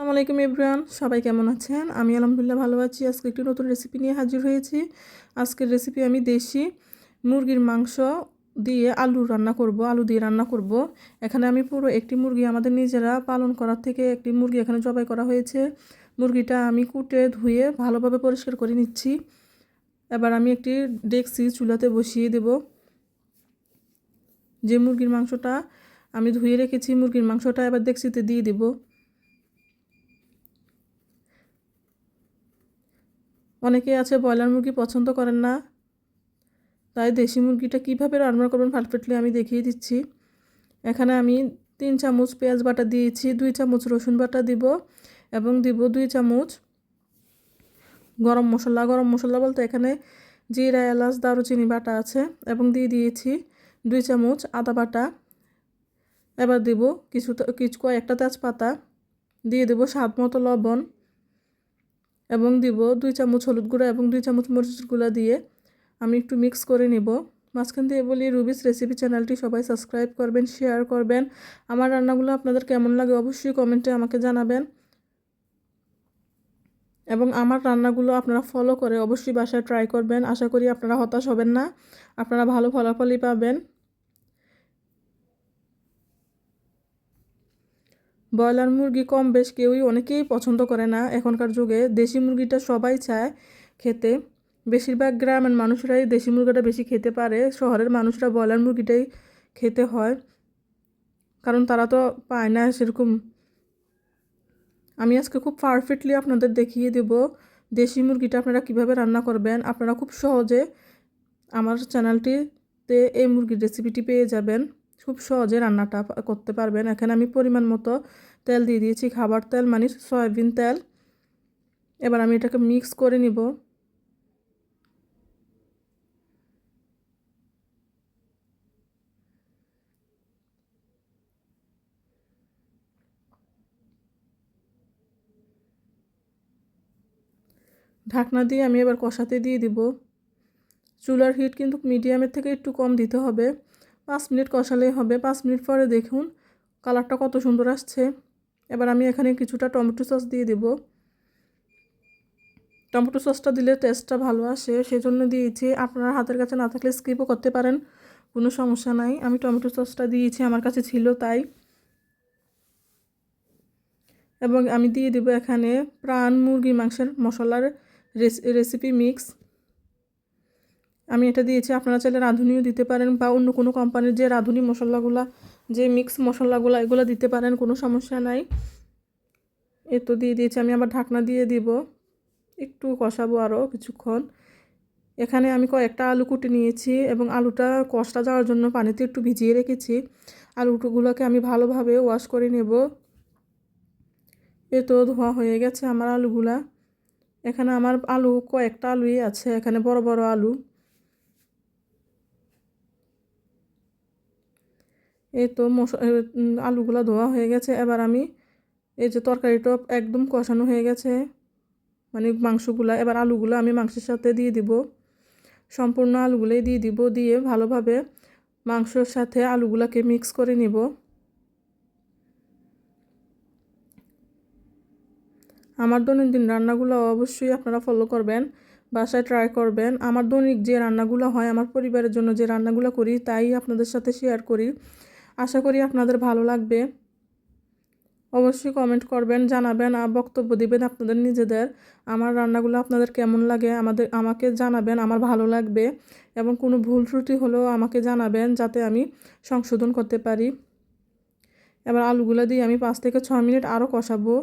আসসালামু আলাইকুম এভরিওয়ান, সবাই কেমন আছেন? আমি আলহামদুলিল্লাহ ভালো আছি। আজকে একটি নতুন রেসিপি নিয়ে হাজির হয়েছি। আজকের রেসিপি আমি দেশি মুরগির মাংস দিয়ে আলু রান্না করব, আলু দিয়ে রান্না করব। এখানে আমি পুরো একটি মুরগি আমাদের নিজেরা পালন করার থেকে একটি মুরগি এখানে জবাই করা হয়েছে। মুরগিটা আমি কুটে, ধুয়ে ভালোভাবে পরিষ্কার করে নিচ্ছি। এবার আমি একটি ডেক্সি চুলাতে বসিয়ে দেব। যে মুরগির মাংসটা আমি ধুয়ে রেখেছি, মুরগির মাংসটা এবার ডেক্সিতে দিয়ে দেবো। অনেকে আছে ব্রয়লার মুরগি পছন্দ করেন না। তাই দেশি মুরগিটা কীভাবে রান্না করবেন পারফেক্টলি আমি দেখিয়ে দিচ্ছি। এখানে আমি তিন চামচ পেঁয়াজ বাটা দিয়েছি, দুই চামচ রসুন বাটা দিব এবং দিব দুই চামচ গরম মশলা। গরম মশলা বলতে এখানে জিরা, এলাচ, দারুচিনি বাটা আছে এবং দিয়ে দিয়েছি দুই চামচ আদা বাটা। এবার দিব কিছু কিছু কয়েকটা তেজপাতা। দিয়ে দেবো স্বাদ মতো লবণ। এবং দিব দুই চামচ হলুদ গুঁড়া এবং দুই চামচ মরিচের গুঁড়া দিয়ে আমি একটু মিক্স করে নেব। মাঝখান দিয়ে বলি রুবিস রেসিপি চ্যানেলটি সবাই সাবস্ক্রাইব করবেন, শেয়ার করবেন। আমার রান্নাগুলো আপনাদের কেমন লাগে অবশ্যই কমেন্টে আমাকে জানাবেন। এবং আমার রান্নাগুলো আপনারা ফলো করে অবশ্যই বাসায় ট্রাই করবেন। আশা করি আপনারা হতাশ হবেন না। আপনারা ভালো ফলাফলই পাবেন। ব্রয়লার মুরগি কম বেশ কেউই অনেকেই পছন্দ করে না। এখনকার যুগে দেশি মুরগিটা সবাই চায় খেতে। বেশিরভাগ গ্রামের মানুষরাই দেশি মুরগিটা বেশি খেতে পারে। শহরের মানুষরা ব্রয়লার মুরগিটাই খেতে হয়। কারণ তারা তো পায় না সেরকম। আমি আজকে খুব পারফেক্টলি আপনাদের দেখিয়ে দেব দেশি মুরগিটা আপনারা কীভাবে রান্না করবেন। আপনারা খুব সহজে আমার চ্যানেলটিতে এই মুরগির রেসিপিটি পেয়ে যাবেন। খুব সহজে রান্নাটা করতে পারবেন। এখানে আমি পরিমাণ মতো তেল দিয়ে দিয়েছি, খাবার তেল মানে সয়াবিন তেল। এবার আমি এটাকে মিক্স করে নিব। ঢাকনা দিয়ে আমি এবার কষাতে দিয়ে দিব। চুলার হিট কিন্তু মিডিয়ামের থেকে একটু কম দিতে হবে। পাঁচ মিনিট কষালেই হবে। পাঁচ মিনিট পরে দেখুন কালারটা কত সুন্দর আসছে। এবার আমি এখানে কিছুটা টমেটো সস দিয়ে দেব। টমেটো সসটা দিলে টেস্টটা ভালো আসে, সেজন্য দিয়েছি। আপনার হাতের কাছে না থাকলে স্কিপও করতে পারেন, কোনো সমস্যা নাই। আমি টমেটো সসটা দিয়েছি, আমার কাছে ছিল তাই। এবং আমি দিয়ে দেব এখানে প্রাণ মুরগি মাংসের মশলার রেসিপি মিক্স আমি এটা দিয়েছি। আপনারা চাইলে রাঁধুনিও দিতে পারেন বা অন্য কোনো কোম্পানির যে রাঁধুনি মশলাগুলা, যে মিক্স মশলাগুলো, এগুলো দিতে পারেন, কোনো সমস্যা নাই। এ তো দিয়ে দিয়েছি। আমি আবার ঢাকনা দিয়ে দিব। একটু কষাবো আরও কিছুক্ষণ। এখানে আমি কয়েকটা আলু কুটে নিয়েছি এবং আলুটা কষটা যাওয়ার জন্য পানিতে একটু ভিজিয়ে রেখেছি। আলুগুলোকে আমি ভালোভাবে ওয়াশ করে নেব। এ তো ধোয়া হয়ে গেছে আমার আলুগুলা। এখানে আমার আলু কয়েকটা আলুই আছে। এখানে বড় বড় আলু। এই তো আলুগুলো ধোয়া হয়ে গেছে। এবার আমি এই যে তরকারিটা একদম কষানো হয়ে গেছে। মানে মাংসগুলো, এবার আলুগুলো আমি মাংসের সাথে দিয়ে দিব। সম্পূর্ণ আলুগুলোই দিয়ে দিব, দিয়ে ভালোভাবে মাংসর সাথে আলুগুলাকে মিক্স করে নিব। আমার দৈনন্দিন রান্নাগুলো অবশ্যই আপনারা ফলো করবেন, বাসায় ট্রাই করবেন। আমার দৈনিক যে রান্নাগুলো হয়, আমার পরিবারের জন্য যে রান্নাগুলো করি, তাই আপনাদের সাথে শেয়ার করি। আশা করি আপনাদের ভালো লাগবে। অবশ্যই কমেন্ট করবেন, জানাবেন আর বক্তব্য দিবেন আপনাদের নিজেদের। আমার রান্নাগুলো আপনাদের কেমন লাগে আমাদের, আমাকে জানাবেন, আমার ভালো লাগবে এবং কোনো ভুল ত্রুটি হলেও আমাকে জানাবেন যাতে আমি সংশোধন করতে পারি। এবার আলুগুলো দিয়ে আমি পাঁচ থেকে ছ মিনিট আরও কষাবো।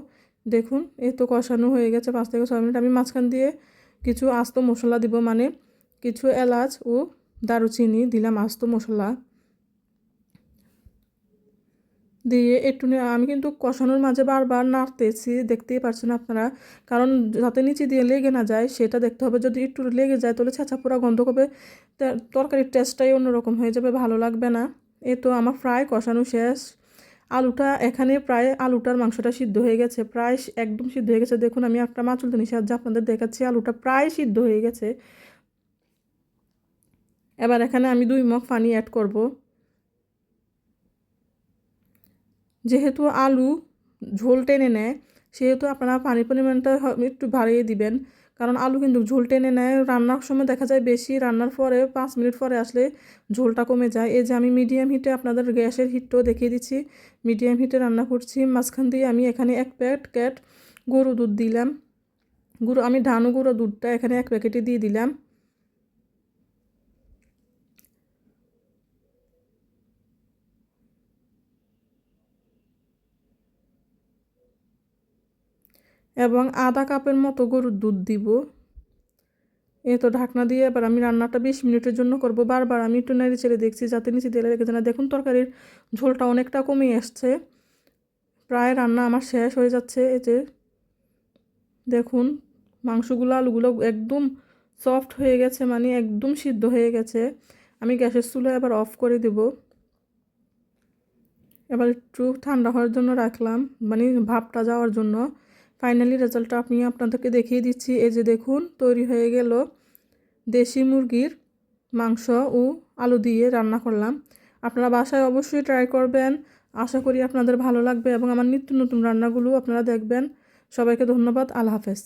দেখুন, এই তো কষানো হয়ে গেছে পাঁচ থেকে ছ মিনিট। আমি মাঝখান দিয়ে কিছু আস্ত মশলা দিব মানে কিছু এলাচ ও দারুচিনি দিলাম আস্ত মশলা। দিয়ে একটু আমি কিন্তু কষানোর মাঝে বারবার নাড়তেছি, দেখতেই পারছেন আপনারা। কারণ যাতে নিচে দিয়ে লেগে না যায়, সেটা দেখতে হবে। যদি একটু লেগে যায়, তাহলে ছেঁচা পোড়া গন্ধ করবে তরকারির টেস্টটাই অন্যরকম হয়ে যাবে, ভালো লাগবে না। এ তো আমার ফ্রাই কষানো শেষ। আলুটা এখানে প্রায় আলুটার মাংসটা সিদ্ধ হয়ে গেছে, প্রায় একদম সিদ্ধ হয়ে গেছে। দেখুন, আমি একটা মাচুলদানি সাহায্যে আপনাদের দেখাচ্ছি, আলুটা প্রায় সিদ্ধ হয়ে গেছে। এবার এখানে আমি দুই মগ পানি অ্যাড করব। যেহেতু আলু ঝোল টেনে নেয়, সেহেতু আপনারা পানির পরিমাণটা একটু বাড়িয়ে দিবেন। কারণ আলু কিন্তু ঝোল টেনে নেয়, রান্নার সময় দেখা যায় বেশি, রান্নার পরে পাঁচ মিনিট পরে আসলে ঝোলটা কমে যায়। এই যে আমি মিডিয়াম হিটে আপনাদের গ্যাসের হিটটাও দেখিয়ে দিচ্ছি। মিডিয়াম হিটে রান্না করছি। মাঝখান দিয়ে আমি এখানে এক প্যাকেট গরু দুধ দিলাম। গুঁড়ো আমি ধানু গুঁড়ো দুধটা এখানে এক প্যাকেটে দিয়ে দিলাম। এবং আধা কাপের মতো গরুর দুধ দিব। এ তো ঢাকনা দিয়ে এবার আমি রান্নাটা বিশ মিনিটের জন্য করব। বারবার আমি একটু নেড়ে ছেড়ে দেখছি যাতে নিচে তেলে রেখেছে না। দেখুন, তরকারির ঝোলটা অনেকটা কমে আসছে। প্রায় রান্না আমার শেষ হয়ে যাচ্ছে। এই যে দেখুন, মাংসগুলো, আলুগুলো একদম সফট হয়ে গেছে মানে একদম সিদ্ধ হয়ে গেছে। আমি গ্যাসের চুলা এবার অফ করে দেব। এবার একটু ঠান্ডা হওয়ার জন্য রাখলাম মানে ভাপটা যাওয়ার জন্য। ফাইনালি রেজাল্টটা আমি আপনাদেরকে দেখিয়ে দিচ্ছি। এই যে দেখুন, তৈরি হয়ে গেল দেশি মুরগির মাংস ও আলু দিয়ে রান্না করলাম। আপনারা বাসায় অবশ্যই ট্রাই করবেন। আশা করি আপনাদের ভালো লাগবে এবং আমার নিত্য নতুন রান্নাগুলো আপনারা দেখবেন। সবাইকে ধন্যবাদ। আল্লাহ হাফেজ।